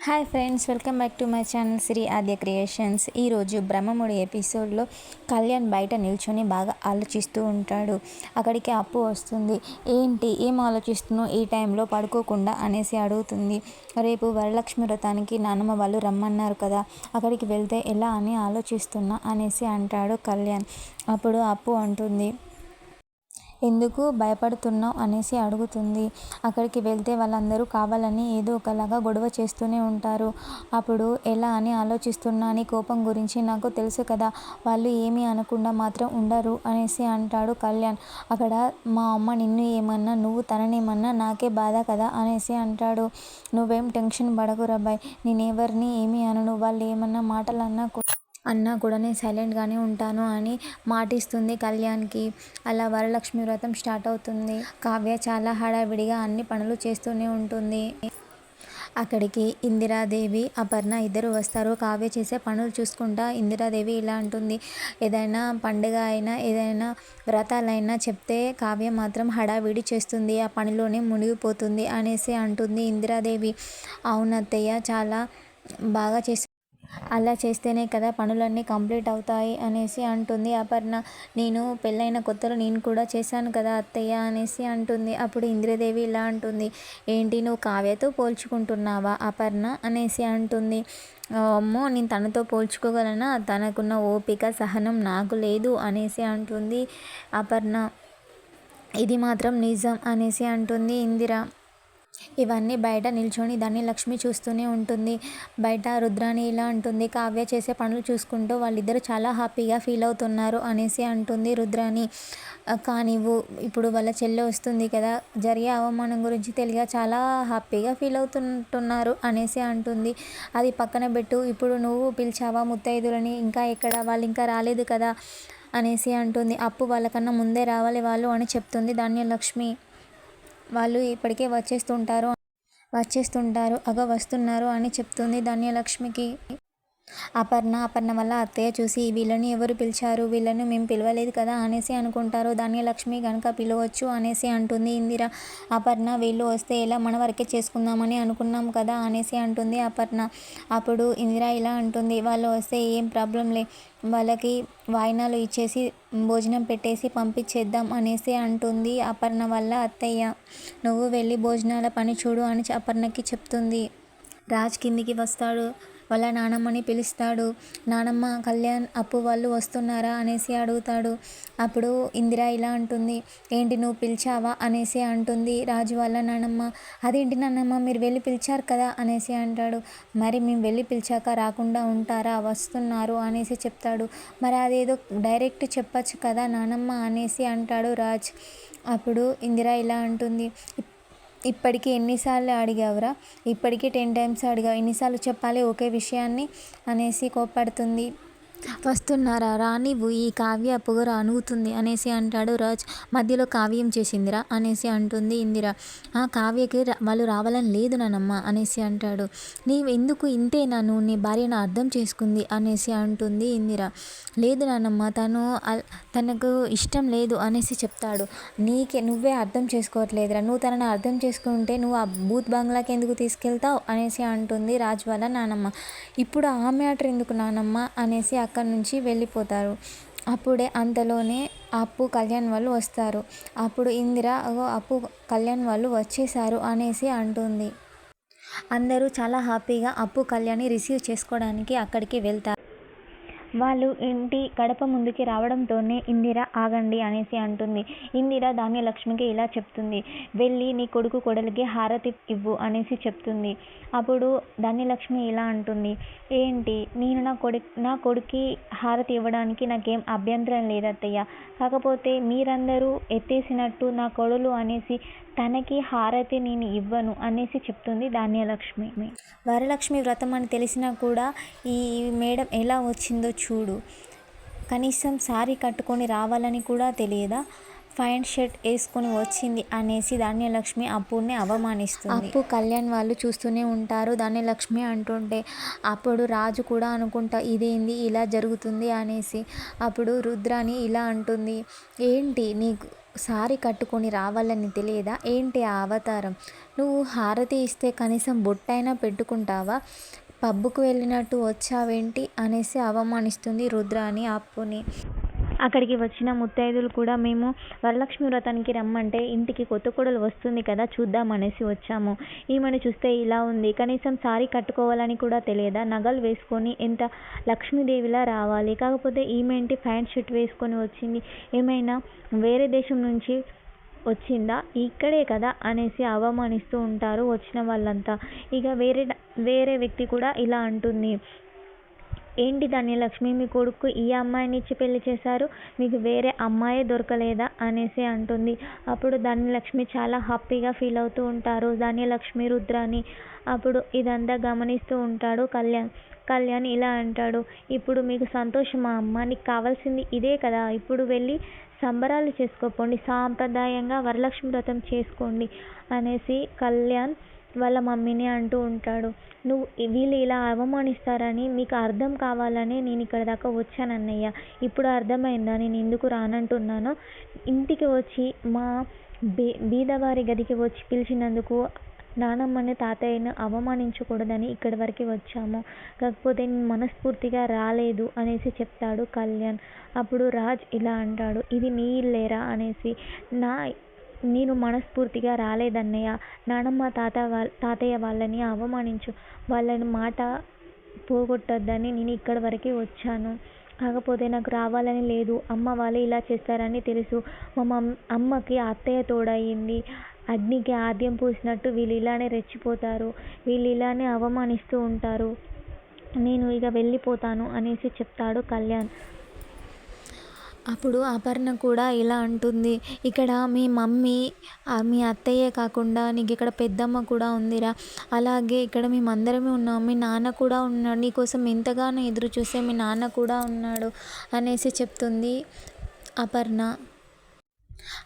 Hi friends welcome back to my channel Sri Aadya creations ఈరోజు బ్రహ్మముడి ఎపిసోడ్లో కళ్యాణ్ బయట నిల్చొని బాగా ఆలోచిస్తూ ఉంటాడు. అక్కడికి అప్పు వస్తుంది. ఏంటి? ఏం ఆలోచిస్తున్నావు? ఈ టైంలో పడుకోకుండా అనేసి అడుగుతుంది. రేపు వరలక్ష్మి వ్రతానికి నాన్నమ్మ వాళ్ళు రమ్మన్నారు కదా. అక్కడికి వెళ్తే ఎలా అని ఆలోచిస్తున్నా అనేసి అంటాడు కళ్యాణ్. అప్పుడు అప్పు అంటుంది. ఎందుకు భయపడుతున్నావు అనేసి అడుగుతుంది. అక్కడికి వెళ్తే వాళ్ళందరూ కావాలని ఏదో ఒకలాగా గొడవ చేస్తూనే ఉంటారు. అప్పుడు ఎలా అని ఆలోచిస్తున్నా అని కోపం గురించి నాకు తెలుసు కదా వాళ్ళు ఏమీ అనకుండా మాత్రం ఉండరు అనేసి అంటాడు కళ్యాణ్. అక్కడ మా అమ్మ నిన్ను ఏమన్నా నువ్వు తననేమన్నా నాకే బాధ కదా అనేసి అంటాడు. నువ్వేం టెన్షన్ పడకు రబ్బాయ్ నేనెవరిని ఏమీ అనను వాళ్ళు ఏమన్నా మాటలన్నా అన్నా కూడా నేను సైలెంట్గానే ఉంటాను అని మాటిస్తుంది కళ్యాణ్కి. అలా వరలక్ష్మి వ్రతం స్టార్ట్ అవుతుంది. కావ్య చాలా హడావిడిగా అన్ని పనులు చేస్తూనే ఉంటుంది. అక్కడికి ఇందిరాదేవి అపర్ణ ఇద్దరు వస్తారు. కావ్య చేసే పనులు చూసుకుంటా ఇందిరాదేవి ఇలా అంటుంది. ఏదైనా పండుగ అయినా ఏదైనా వ్రతాలైనా చెప్తే కావ్య మాత్రం హడావిడి చేస్తుంది. ఆ పనిలోనే మునిగిపోతుంది అనేసి అంటుంది ఇందిరాదేవి. అవునత్తయ్య చాలా బాగా చేసి అలా చేస్తేనే కదా పనులన్నీ కంప్లీట్ అవుతాయి అనేసి అంటుంది. అపర్ణ నేను పెళ్ళైన కొత్తలో నేను కూడా చేశాను కదా అత్తయ్య అనేసి అంటుంది. అప్పుడు ఇంద్రదేవి ఇలా అంటుంది. ఏంటి నువ్వు కావ్యతో పోల్చుకుంటున్నావా అపర్ణ? అనేసి అంటుంది. అమ్మో నేను తనతో పోల్చుకోగలనా? తనకున్న ఓపిక సహనం నాకు లేదు అనేసి అంటుంది అపర్ణ. ఇది మాత్రం నిజం అనేసి అంటుంది ఇందిర. ఇవన్నీ బయట నిల్చొని దాన్ని లక్ష్మి చూస్తూనే ఉంటుంది. బయట రుద్రాణి ఇలా అంటుంది కావ్య చేసే పనులు చూసుకుంటూ వాళ్ళిద్దరూ చాలా హ్యాపీగా ఫీల్ అవుతున్నారు అనేసి అంటుంది రుద్రాణి. కానీ ఇప్పుడు వాళ్ళ చెల్లె వస్తుంది కదా జరిగే అవమానం గురించి తెలియ చాలా హ్యాపీగా ఫీల్ అవుతుంటున్నారు అనేసి అంటుంది. అది పక్కన పెట్టు ఇప్పుడు నువ్వు పిలిచావా ముత్తైదులని ఇంకా ఎక్కడ వాళ్ళు ఇంకా రాలేదు కదా అనేసి అంటుంది. అప్పు వాళ్ళకన్నా ముందే రావాలి వాళ్ళు అని చెప్తుంది ధాన్యలక్ష్మి. వాళ్ళు ఇప్పటికే వచ్చేస్తుంటారు వచ్చేస్తుంటారు అగో వస్తున్నారు అని చెప్తుంది ధన్యలక్ష్మికి. అపర్ణ అపర్ణ వల్ల అత్తయ్య చూసి వీళ్ళని ఎవరు పిలిచారు? వీళ్ళని మేము పిలవలేదు కదా అనేసి అనుకుంటారు. ధాన్యలక్ష్మి కనుక పిలవచ్చు అనేసి అంటుంది. ఇందిర అపర్ణ వీళ్ళు వస్తే ఎలా మన వరకే చేసుకుందామని అనుకున్నాం కదా అనేసి అంటుంది అపర్ణ. అప్పుడు ఇందిర ఇలా అంటుంది. వాళ్ళు వస్తే ఏం ప్రాబ్లం లే వాళ్ళకి వాయినాలు ఇచ్చేసి భోజనం పెట్టేసి పంపించేద్దాం అనేసి అంటుంది అపర్ణ వల్ల అత్తయ్య. నువ్వు వెళ్ళి భోజనాల పని చూడు అని అపర్ణకి చెప్తుంది. రాజ్ కిందికి వస్తాడు. వాళ్ళ నానమ్మని పిలుస్తాడు. నానమ్మ కళ్యాణ్ అప్పు వాళ్ళు వస్తున్నారా అనేసి అడుగుతాడు. అప్పుడు ఇందిర ఇలా అంటుంది. ఏంటి నువ్వు పిలిచావా? అనేసి అంటుంది రాజు వాళ్ళ నానమ్మ. అదేంటి నానమ్మ మీరు వెళ్ళి పిలిచారు కదా? అనేసి అంటాడు. మరి మేము వెళ్ళి పిలిచాక రాకుండా ఉంటారా? వస్తున్నారు? అనేసి చెప్తాడు. మరి అదేదో డైరెక్ట్ చెప్పచ్చు కదా నానమ్మ? అనేసి అంటాడు రాజ్. అప్పుడు ఇందిర ఇలా అంటుంది. ఇప్పటికీ ఎన్నిసార్లు అడిగావురా? ఇప్పటికీ టెన్ టైమ్స్ అడిగావు. ఎన్నిసార్లు చెప్పాలి ఒకే విషయాన్ని అనేసి కోప్పడుతుంది. వస్తున్నారా? రా నీవు ఈ కావ్య పొగర అనుగుతుంది అనేసి అంటాడు రాజ్. మధ్యలో కావ్యం చేసిందిరా అనేసి అంటుంది ఇందిర. ఆ కావ్యకి వాళ్ళు రావాలని లేదు నానమ్మ అనేసి అంటాడు. నీవు ఎందుకు ఇంతే నన్ను నీ భార్యను అర్థం చేసుకుంది అనేసి అంటుంది ఇందిర. లేదు నానమ్మ తను తనకు ఇష్టం లేదు అనేసి చెప్తాడు. నీకే నువ్వే అర్థం చేసుకోవట్లేదురా. నువ్వు తనని అర్థం చేసుకుంటే నువ్వు ఆ బూత్ బంగ్లాకి ఎందుకు తీసుకెళ్తావు అనేసి అంటుంది రాజ్ వాళ్ళ నానమ్మ. ఇప్పుడు ఆ మ్యాటర్ ఎందుకు నానమ్మ అనేసి అక్కడి నుంచి వెళ్ళిపోతారు. అప్పుడే అంతలోనే అప్పు కళ్యాణ్ వాళ్ళు వస్తారు. అప్పుడు ఇందిర అప్పు కళ్యాణ్ వాళ్ళు వచ్చేసారు అనేసి అంటుంది. అందరూ చాలా హ్యాపీగా అప్పు కళ్యాణ్ని రిసీవ్ చేసుకోవడానికి అక్కడికి వెళ్తారు. వాళ్ళు ఇంటి గడప ముందుకి రావడంతోనే ఇందిర ఆగండి అనేసి అంటుంది. ఇందిర ధాన్యలక్ష్మికి ఇలా చెప్తుంది. వెళ్ళి నీ కొడుకు కొడలికి హారతి ఇవ్వు అనేసి చెప్తుంది. అప్పుడు ధాన్యలక్ష్మి ఇలా అంటుంది. ఏంటి? నేను నా కొడుకు నా కొడుక్కి హారతి ఇవ్వడానికి నాకేం అభ్యంతరం లేదత్తయ్య. కాకపోతే మీరందరూ ఎత్తేసినట్టు నా కొడులు అనేసి తనకి హారతి నేను ఇవ్వను అనేసి చెప్తుంది ధాన్యలక్ష్మి. వరలక్ష్మి వ్రతం అని తెలిసినా కూడా ఈ మేడం ఎలా వచ్చిందో చూడు. కనీసం సారీ కట్టుకొని రావాలని కూడా తెలియదా? ఫైన్ షర్ట్ వేసుకొని వచ్చింది అనేసి ధాన్యలక్ష్మి అప్పుని అవమానిస్తుంది. అప్పు కళ్యాణ్ వాళ్ళు చూస్తూనే ఉంటారు. ధాన్యలక్ష్మి అంటుంటే అప్పుడు రాజు కూడా అనుకుంటా ఇదేంది? ఇలా జరుగుతుంది అనేసి. అప్పుడు రుద్రాని ఇలా అంటుంది ఏంటి నీకు సారీ కట్టుకొని రావాలని తెలియదా? ఏంటి ఆ అవతారం? నువ్వు హారతి ఇస్తే కనీసం బొట్టైనా పెట్టుకుంటావా? పబ్బుకు వెళ్ళినట్టు వచ్చావేంటి అనేసి అవమానిస్తుంది రుద్రాని అప్పుని. అక్కడికి వచ్చిన ముత్తైదులు కూడా మేము వరలక్ష్మి వ్రతానికి రమ్మంటే ఇంటికి కొత్త కొడలు వస్తుంది కదా చూద్దాం అనేసి వచ్చాము. ఈమెను చూస్తే ఇలా ఉంది కనీసం సారీ కట్టుకోవాలని కూడా తెలియదా? నగలు వేసుకొని ఎంత లక్ష్మీదేవిలా రావాలి? కాకపోతే ఈమె ఏంటి ప్యాంట్ షర్ట్ వేసుకొని వచ్చింది. ఏమైనా వేరే దేశం నుంచి వచ్చిందా? ఇక్కడే కదా అనేసి అవమానిస్తూ ఉంటారు వచ్చిన వాళ్ళంతా. ఇక వేరే వేరే వ్యక్తి కూడా ఇలా అంటుంది. ఏంటి ధన్యలక్ష్మి? మీ కొడుకు ఈ అమ్మాయిని ఇచ్చి పెళ్ళి చేశారు. మీకు వేరే అమ్మాయే దొరకలేదా? అనేసి అంటుంది. అప్పుడు ధన్యలక్ష్మి చాలా హ్యాపీగా ఫీల్ అవుతూ ఉంటారు. ధన్యలక్ష్మి రుద్రాని అప్పుడు ఇదంతా గమనిస్తూ ఉంటాడు కళ్యాణ్. కళ్యాణ్ ఇలా అంటాడు. ఇప్పుడు మీకు సంతోషమా అమ్మ? నీకు కావాల్సింది ఇదే కదా. ఇప్పుడు వెళ్ళి సంబరాలు చేసుకోపోండి. సాంప్రదాయంగా వరలక్ష్మి వ్రతం చేసుకోండి అనేసి కళ్యాణ్ వాళ్ళ మమ్మీని అంటూ ఉంటాడు. నువ్వు వీళ్ళు ఇలా అవమానిస్తారని మీకు అర్థం కావాలని నేను ఇక్కడ దాకా వచ్చాను అన్నయ్య. ఇప్పుడు అర్థమైందా? నేను ఎందుకు రానంటున్నానో? ఇంటికి వచ్చి మా బీ బీదవారి గదికి వచ్చి పిలిచినందుకు నానమ్మని తాతయ్యను అవమానించకూడదని ఇక్కడి వరకు వచ్చాము. కాకపోతే నేను మనస్ఫూర్తిగా రాలేదు అనేసి చెప్తాడు కళ్యాణ్. అప్పుడు రాజ్ ఇలా అంటాడు. ఇది నీ ఇల్లేరా? అనేసి. నా నేను మనస్ఫూర్తిగా రాలేదన్నయ్య. నానమ్మ తాత వాళ్ళ తాతయ్య వాళ్ళని అవమానించు. వాళ్ళని మాట పోగొట్టొద్దని నేను ఇక్కడ వరకు వచ్చాను. కాకపోతే నాకు రావాలని లేదు. అమ్మ వాళ్ళు ఇలా చేస్తారని తెలుసు. మా మమ్ అమ్మకి అత్తయ్య తోడయింది. అగ్నికి ఆద్యం పూసినట్టు వీళ్ళు ఇలానే రెచ్చిపోతారు. వీళ్ళు ఇలానే అవమానిస్తూ ఉంటారు. నేను ఇక వెళ్ళిపోతాను అనేసి చెప్తాడు కళ్యాణ్. అప్పుడు అపర్ణ కూడా ఇలా అంటుంది ఇక్కడ మీ మమ్మీ మీ అత్తయ్యే కాకుండా నీకు ఇక్కడ పెద్దమ్మ కూడా ఉందిరా. అలాగే ఇక్కడ మేమందరమే ఉన్నాం మీ నాన్న కూడా ఉన్నాడు నీకోసం ఎంతగానో ఎదురు చూసే మీ నాన్న కూడా ఉన్నాడు అనేసి చెప్తుంది అపర్ణ.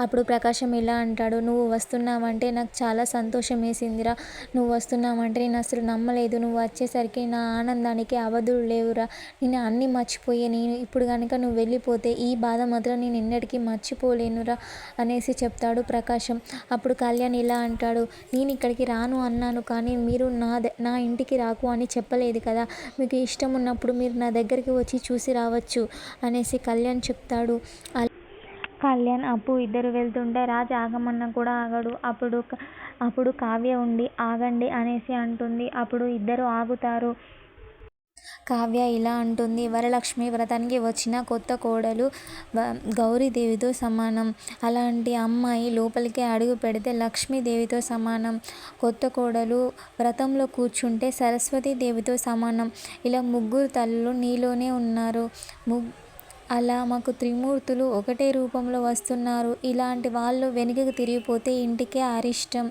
అప్పుడు ప్రకాశం ఇలా అంటాడు నువ్వు వస్తున్నావంటే నాకు చాలా సంతోషం వేసిందిరా. నువ్వు వస్తున్నావంటే నేను అసలు నమ్మలేదు. నువ్వు వచ్చేసరికి నా ఆనందానికి అవధులు లేవురా. నేను అన్నీ మర్చిపోయే నేను ఇప్పుడు కనుక నువ్వు వెళ్ళిపోతే ఈ బాధ మాత్రం నేను ఎన్నటికీ మర్చిపోలేనురా అనేసి చెప్తాడు ప్రకాశం. అప్పుడు కళ్యాణ్ ఇలా అంటాడు నేను ఇక్కడికి రాను అన్నాను కానీ మీరు నా నా ఇంటికి రాకు అని చెప్పలేదు కదా. మీకు ఇష్టం ఉన్నప్పుడు మీరు నా దగ్గరికి వచ్చి చూసి రావచ్చు అనేసి కళ్యాణ్ చెప్తాడు. కళ్యాణ్ అప్పు ఇద్దరు వెళ్తుంటే రాజ్ ఆగమన్నా కూడా ఆగడు. అప్పుడు అప్పుడు కావ్య ఉండి ఆగండి అనేసి అంటుంది. అప్పుడు ఇద్దరు ఆగుతారు. కావ్య ఇలా అంటుంది వరలక్ష్మి వ్రతానికి వచ్చిన కొత్త కోడలు గౌరీదేవితో సమానం. అలాంటి అమ్మాయి లోపలికి అడుగు పెడితే లక్ష్మీదేవితో సమానం. కొత్త కోడలు వ్రతంలో కూర్చుంటే సరస్వతీదేవితో సమానం. ఇలా ముగ్గురు తల్లులు నీలోనే ఉన్నారు. ముగ్ అలా మాకు త్రిమూర్తులు ఒకటే రూపంలో వస్తున్నారు. ఇలాంటి వాళ్ళు వెనుకకు తిరిగిపోతే ఇంటికే అరిష్టం.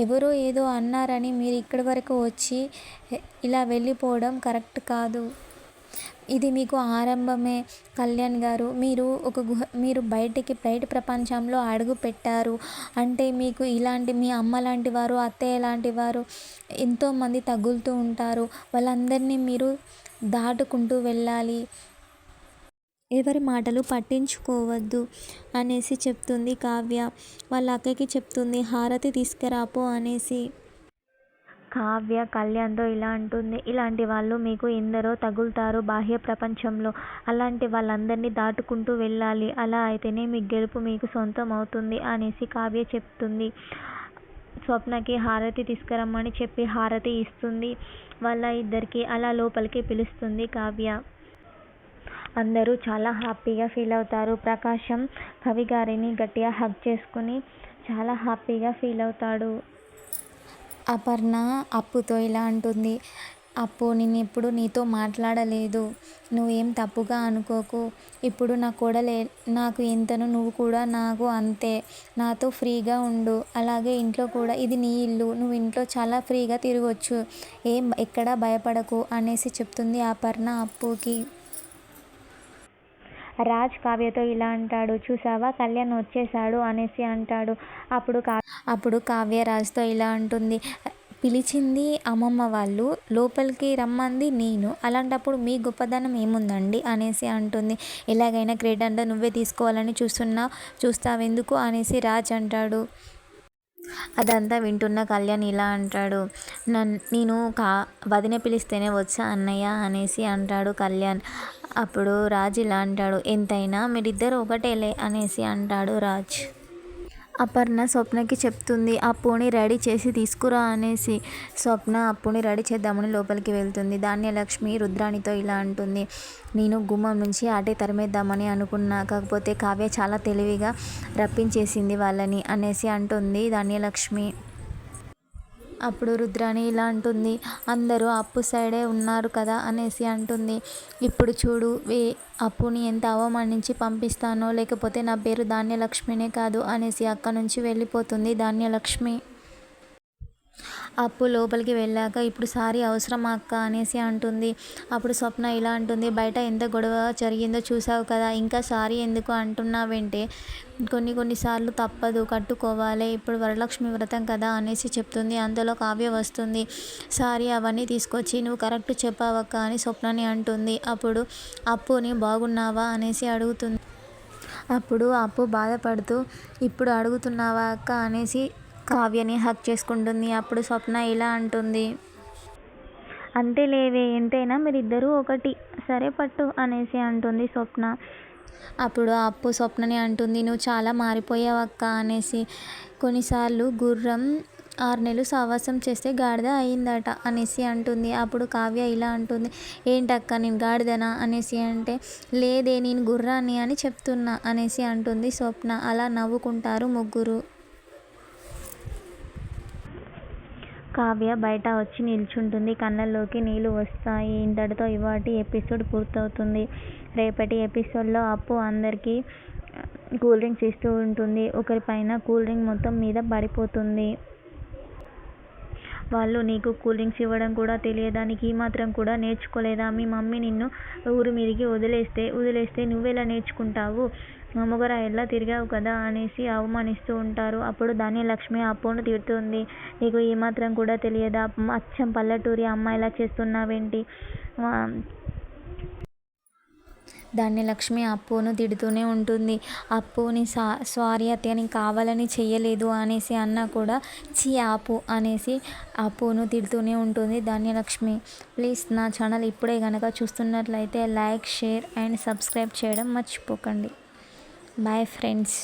ఎవరో ఏదో అన్నారని మీరు ఇక్కడి వరకు వచ్చి ఇలా వెళ్ళిపోవడం కరెక్ట్ కాదు. ఇది మీకు ఆరంభమే. కళ్యాణ్ గారు మీరు ఒక గుహ మీరు బయటికి బయట ప్రపంచంలో అడుగు పెట్టారు. అంటే మీకు ఇలాంటి మీ అమ్మ లాంటి వారు అత్తయ్య లాంటి వారు ఎంతోమంది తగులుతూ ఉంటారు. వాళ్ళందరినీ మీరు దాటుకుంటూ వెళ్ళాలి. ఎవరి మాటలు పట్టించుకోవద్దు అనేసి చెప్తుంది కావ్య. వాళ్ళ అక్కకి చెప్తుంది హారతి తీసుకురాపో అనేసి. కావ్య కళ్యాణ్తో ఇలా అంటుంది ఇలాంటి వాళ్ళు మీకు ఎందరో తగులుతారు బాహ్య ప్రపంచంలో. అలాంటి వాళ్ళందరినీ దాటుకుంటూ వెళ్ళాలి. అలా అయితేనే మీ గెలుపు మీకు సొంతం అవుతుంది అనేసి కావ్య చెప్తుంది. స్వప్నకి హారతి తీసుకురమ్మని చెప్పి హారతి ఇస్తుంది వాళ్ళ ఇద్దరికి అలా లోపలికి పిలుస్తుంది కావ్య. అందరూ చాలా హ్యాపీగా ఫీల్ అవుతారు. ప్రకాశం కవి గారిని గట్టిగా హగ్ చేసుకుని చాలా హ్యాపీగా ఫీల్ అవుతాడు. అపర్ణ అప్పుతో ఇలా అంటుంది అప్పు నేను ఎప్పుడు నీతో మాట్లాడలేదు. నువ్వేం తప్పుగా అనుకోకు. ఇప్పుడు నా కోడలే నాకు ఎంతను నువ్వు కూడా నాకు అంతే. నాతో ఫ్రీగా ఉండు. అలాగే ఇంట్లో కూడా ఇది నీ ఇల్లు. నువ్వు ఇంట్లో చాలా ఫ్రీగా తిరగొచ్చు. ఏం ఎక్కడా భయపడకు అనేసి చెప్తుంది అపర్ణ అప్పుకి. రాజ్ కావ్యతో ఇలా అంటాడు చూసావా? కళ్యాణ్ వచ్చేసాడు అనేసి అంటాడు. అప్పుడు కా అప్పుడు కావ్య రాజ్తో ఇలా అంటుంది పిలిచింది అమ్మమ్మ వాళ్ళు లోపలికి రమ్మంది నేను. అలాంటప్పుడు మీ గొప్పదనం ఏముందండి? అనేసి అంటుంది. ఎలాగైనా క్రెడిట్ అంతా నువ్వే తీసుకోవాలని చూస్తున్నా చూస్తావెందుకు? అనేసి రాజ్ అంటాడు. అదంతా వింటున్న కళ్యాణ్ ఇలా అంటాడు నన్ నేను కా వదిన పిలిస్తేనే వచ్చా అన్నయ్య? అనేసి అంటాడు కళ్యాణ్. అప్పుడు రాజ్ ఇలా అంటాడు ఎంతైనా మీరిద్దరు ఒకటేలే అనేసి అంటాడు రాజ్. అపర్ణ స్వప్నకి చెప్తుంది అప్పుని రెడీ చేసి తీసుకురా అనేసి స్వప్న అప్పుని రెడీ చేద్దామని లోపలికి వెళ్తుంది. ధాన్యలక్ష్మి రుద్రాణితో ఇలా అంటుంది నేను గుమ్మం నుంచి అటే తరిమేద్దామని అనుకున్నా కాకపోతే కావ్య చాలా తెలివిగా రప్పించేసింది వాళ్ళని అనేసి అంటుంది ధాన్యలక్ష్మి. అప్పుడు రుద్రాణి ఇలా అంటుంది అందరూ అప్పు సైడే ఉన్నారు కదా అనేసి అంటుంది. ఇప్పుడు చూడు వే అప్పుని ఎంత అవమానించి పంపిస్తానో లేకపోతే నా పేరు ధాన్యలక్ష్మినే కాదు అనేసి అక్క నుంచి వెళ్ళిపోతుంది ధాన్యలక్ష్మి. అప్పు లోపలికి వెళ్ళాక ఇప్పుడు సారీ అవసరం అక్క అనేసి అంటుంది. అప్పుడు స్వప్న ఇలా అంటుంది బయట ఎంత గొడవ జరిగిందో చూసావు కదా ఇంకా సారీ ఎందుకు అంటున్నావంటే కొన్ని కొన్నిసార్లు తప్పదు కట్టుకోవాలి ఇప్పుడు వరలక్ష్మి వ్రతం కదా అనేసి చెప్తుంది. అందులో కావ్య వస్తుంది సారీ అవన్నీ తీసుకొచ్చి నువ్వు కరెక్ట్ చెప్పావక్క అని స్వప్నని అంటుంది. అప్పుడు అప్పుని బాగున్నావా? అనేసి అడుగుతుంది. అప్పుడు అప్పు బాధపడుతూ ఇప్పుడు అడుగుతున్నావా అక్క? అనేసి కావ్యని హక్ చేసుకుంటుంది. అప్పుడు స్వప్న ఇలా అంటుంది. అంతే లేవే ఎంతైనా మీరిద్దరూ ఒకటి. సరే పట్టు అనేసి అంటుంది స్వప్న. అప్పుడు అప్పు స్వప్నని అంటుంది. నువ్వు చాలా మారిపోయావు అక్క అనేసి. కొన్నిసార్లు గుర్రం ఆరు నెలలు సావాసం చేస్తే గాడిద అయిందట అనేసి అంటుంది. అప్పుడు కావ్య ఇలా అంటుంది. ఏంటక్క నేను గాడిదనా? అనేసి అంటే. లేదే నేను గుర్రాన్ని అని చెప్తున్నా అనేసి అంటుంది స్వప్న. అలా నవ్వుకుంటారు ముగ్గురు. కావ్య బయట వచ్చి నిల్చుంటుంది. కళ్ళల్లోకి నీళ్ళు వస్తాయి. ఇంతటితో ఇవాటి ఎపిసోడ్ పూర్తవుతుంది. రేపటి ఎపిసోడ్లో అప్పు అందరికీ కూల్ డ్రింక్స్ ఇస్తూ ఉంటుంది. ఒకరిపైన కూల్ డ్రింక్ మొత్తం మీద పడిపోతుంది. వాళ్ళు నీకు కూల్ డ్రింక్స్ ఇవ్వడం కూడా తెలియదానికి ఈ మాత్రం కూడా నేర్చుకోలేదా? మీ మమ్మీ నిన్ను ఊరు మీదికి వదిలేస్తే వదిలేస్తే నువ్వెలా నేర్చుకుంటావు? మొగరాయిల్లా తిరిగావు కదా అనేసి అవమానిస్తూ ఉంటారు. అప్పుడు ధాన్యలక్ష్మి అప్పును తిడుతుంది నీకు ఏమాత్రం కూడా తెలియదా? అచ్చం పల్లెటూరి అమ్మాయిలా చేస్తున్నావేంటి? ధాన్యలక్ష్మి అప్పును తిడుతూనే ఉంటుంది. అప్పుని సా సారీ అత్తయ్య కావాలని చెయ్యలేదు అనేసి అన్న కూడా చీ ఆపు అనేసి అప్పును తిడుతూనే ఉంటుంది ధాన్యలక్ష్మి. ప్లీజ్ నా ఛానల్ ఇప్పుడే కనుక చూస్తున్నట్లయితే లైక్ షేర్ అండ్ సబ్స్క్రైబ్ చేయడం మర్చిపోకండి. Bye friends